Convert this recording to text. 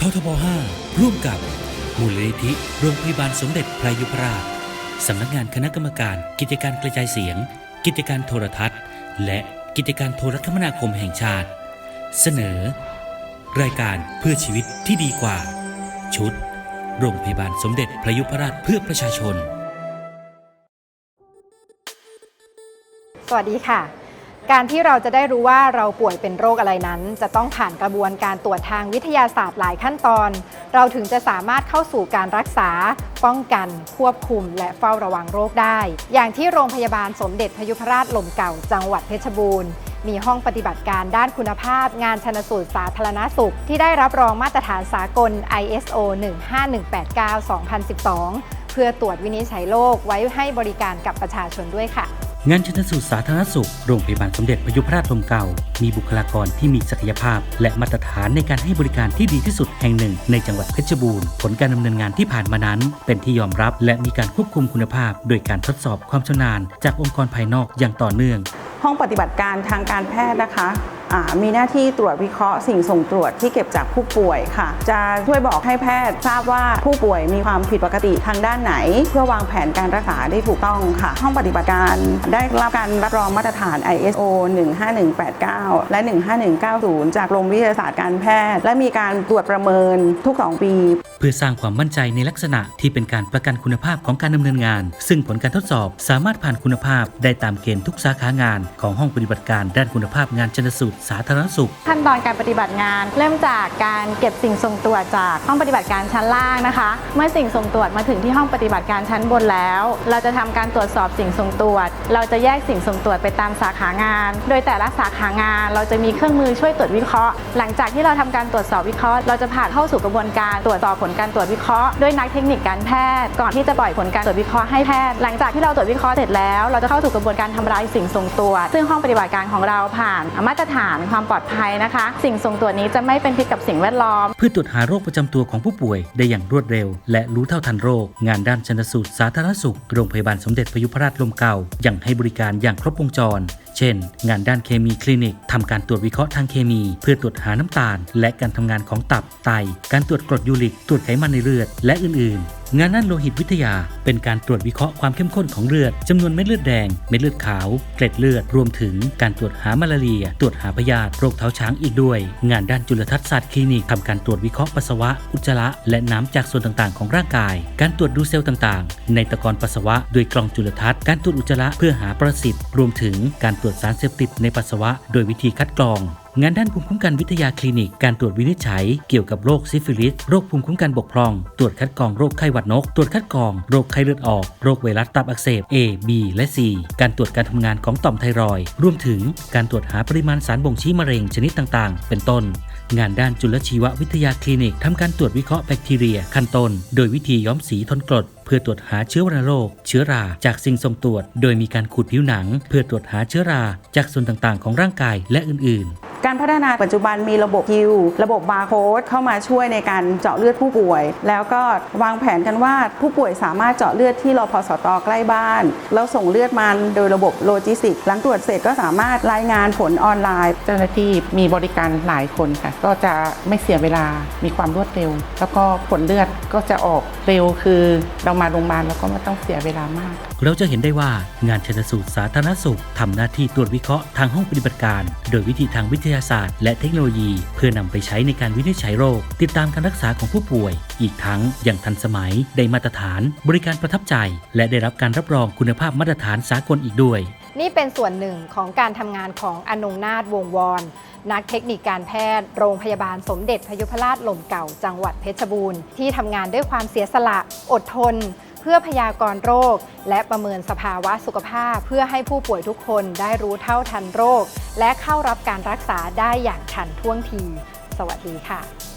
ททบ 5 ร่วมกับ มูลนิธิโรงพยาบาลสมเด็จพระยุพราชสำนักงานคณะกรรมการ กิจการกระจายเสียง กิจการโทรทัศน์ และกิจการโทรคมนาคมแห่งชาติ เสนอ รายการเพื่อชีวิตที่ดีกว่า ชุด โรงพยาบาลสมเด็จพระยุพราชเพื่อประชาชน สวัสดีค่ะ การที่เราจะได้รู้ว่าเราป่วยเป็นโรคอะไรนั้น จะต้องผ่านกระบวนการตรวจทางวิทยาศาสตร์หลายขั้นตอน เราถึงจะสามารถเข้าสู่การรักษา ป้องกัน ควบคุม และเฝ้าระวังโรคได้ อย่างที่โรงพยาบาลสมเด็จพยุพราชลมเก่าจังหวัดเพชรบูรณ์มีห้องปฏิบัติการด้านคุณภาพ งานชนสูตรสาธารณสุข ที่ได้รับรองมาตรฐานสากล ISO 15189-2012 เพื่อตรวจวินิจฉัยโรคไว้ให้บริการกับประชาชนด้วยค่ะ งานชันสูตรสาธารณสุข โรงพยาบาลสมเด็จพยุพราชลมเก่า มีบุคลากรที่มีศักยภาพ และมาตรฐานในการให้บริการที่ดีที่สุดแห่งหนึ่ง ในจังหวัดเพชรบูรณ์ ผลการดำเนินงานที่ผ่านมานั้น เป็นที่ยอมรับและมีการควบคุมคุณภาพ โดยการทดสอบความชำนาญ จากองค์กรภายนอกอย่างต่อเนื่อง ห้องปฏิบัติการทางการแพทย์นะคะ มีหน้าที่ตรวจวิเคราะห์สิ่งส่งตรวจที่เก็บจากผู้ป่วยค่ะ จะช่วยบอกให้แพทย์ทราบว่าผู้ป่วยมีความผิดปกติทางด้านไหน เพื่อวางแผนการรักษาได้ถูกต้องค่ะ ห้องปฏิบัติการได้รับการรับรองมาตรฐาน ISO 15189 และ 15190 จากกรมวิทยาศาสตร์การแพทย์ และมีการตรวจประเมินทุก 2 ปี เพื่อสร้างความมั่นใจในลักษณะที่เป็นการประกันคุณภาพของการดำเนินงาน ซึ่งผลการทดสอบสามารถผ่านคุณภาพได้ตามเกณฑ์ทุกสาขางาน ของห้องปฏิบัติการด้านคุณภาพงานชนสูตรสาธารณสุข ขั้นตอนการปฏิบัติงาน เริ่มจากการเก็บสิ่งส่งตรวจจากห้องปฏิบัติการชั้นล่างนะคะ เมื่อสิ่งส่งตรวจมาถึงที่ห้องปฏิบัติการชั้นบนแล้ว เราจะทำการตรวจสอบสิ่งส่งตรวจ เราจะแยกสิ่งส่งตรวจไปตามสาขางาน โดยแต่ละสาขางาน เราจะมีเครื่องมือช่วยตรวจวิเคราะห์ หลังจากที่เราทำการตรวจสอบวิเคราะห์ เราจะผ่านเข้าสู่กระบวนการตรวจสอบผลการตรวจวิเคราะห์ด้วยนักเทคนิคการแพทย์ก่อนที่จะปล่อยผลการตรวจวิเคราะห์ให้แพทย์ หลังจากที่เราตรวจวิเคราะห์เสร็จแล้ว เราจะเข้าสู่กระบวนการทำลายสิ่งส่งตรวจซึ่งห้องปฏิบัติการของเราผ่านมาตรฐานความปลอดภัยนะคะ สิ่งส่งตรวจนี้จะไม่เป็นพิษกับสิ่งแวดล้อม เพื่อตรวจหาโรคประจำตัวของผู้ป่วยได้อย่างรวดเร็ว และรู้เท่าทันโรค งานด้านชนสูตรสาธารณสุขโรงพยาบาลสมเด็จพยุพราชลมเก่ายังให้บริการอย่างครบวงจร เช่น งานด้านเคมีคลินิกทำการตรวจวิเคราะห์ทางเคมี เพื่อตรวจหาน้ำตาล และการทำงานของตับไต การตรวจกรดยูริก ตรวจไขมันในเลือด และอื่นๆ งานด้านโลหิตวิทยา เป็นการตรวจวิเคราะห์ความเข้มข้นของเลือดจำนวนเม็ดเลือดแดง เม็ดเลือดขาว เกล็ดเลือด รวมถึงการตรวจหามาลาเรีย ตรวจหาพยาธิโรคเท้าช้างอีกด้วย งานด้านจุลทรรศาสตร์คลินิกทำการตรวจวิเคราะห์ปัสสาวะ อุจจาระ และน้ำจากส่วนต่างๆ ของร่างกาย การตรวจดูเซลล์ต่างๆ ในตะกอนปัสสาวะโดยกล่องจุลทรรศน์การตรวจอุจจาระเพื่อหาประสิทธิ์ รวมถึงการตรวจสารเสพติดในปัสสาวะ โดยวิธีคัดกรองงานด้านภูมิคุ้มกันวิทยาคลินิก การตรวจวินิจฉัยเกี่ยวกับโรคซิฟิลิส โรคภูมิคุ้มกันบกพร่อง ตรวจคัดกรองโรคไข้หวัดนก ตรวจคัดกรองโรคไข้เลือดออก โรคไวรัสตับอักเสบ A B และ C การตรวจการทำงานของต่อมไทรอยด์รวมถึงการตรวจหาปริมาณสารบ่งชี้มะเร็งชนิดต่างๆ เป็นต้น งานด้านจุลชีววิทยาคลินิกทำการตรวจวิเคราะห์แบคทีเรียขั้นต้น โดยวิธีย้อมสีทนกรดเพื่อตรวจหาเชื้อวัณโรค เชื้อราจากสิ่งส่งตรวจ โดยมีการขูดผิวหนัง เพื่อตรวจหาเชื้อราจากส่วนต่างๆ ของร่างกายและอื่นๆ การพัฒนาปัจจุบันมีระบบคิว ระบบบาร์โค้ดเข้ามาช่วยในการเจาะเลือดผู้ป่วย แล้วก็วางแผนกันว่าผู้ป่วยสามารถเจาะเลือดที่รอพสตอใกล้บ้าน แล้วส่งเลือดมาโดยระบบโลจิสติกส์หลังตรวจเสร็จก็สามารถรายงานผลออนไลน์ เจ้าหน้าที่มีบริการหลายคนค่ะ ก็จะไม่เสียเวลามีความรวดเร็ว แล้วก็ผลเลือดก็จะออกเร็วคือเรามาโรงพยาบาลเราก็ไม่ต้องเสียเวลามาก เราจะเห็นได้ว่างานชนสูตรสาธารณสุขทำหน้าที่ตรวจวิเคราะห์ทางห้องปฏิบัติการ โดยวิธีทางวิทยาศาสตร์ และเทคโนโลยี เพื่อนำไปใช้ในการวินิจฉัยโรค ติดตามการรักษาของผู้ป่วย อีกทั้งอยังทันสมัยได้มาตรฐาน บริการประทับใจ และได้รับการรับรองคุณภาพมาตรฐานสากลอีกด้วย นี่เป็นส่วนหนึ่งของการทำงานของอนงนาถวงวอนนักเทคนิคการแพทย์ โรงพยาบาลสมเด็จพยุพราชหล่มเก่าจังหวัดเพชรบูรณ์ ที่ทำงานด้วยความเสียสละอดทน เพื่อพยากรณ์โรค และประเมินสภาวะสุขภาพ เพื่อให้ผู้ป่วยทุกคนได้รู้เท่าทันโรค และเข้ารับการรักษาได้อย่างทันท่วงที สวัสดีค่ะ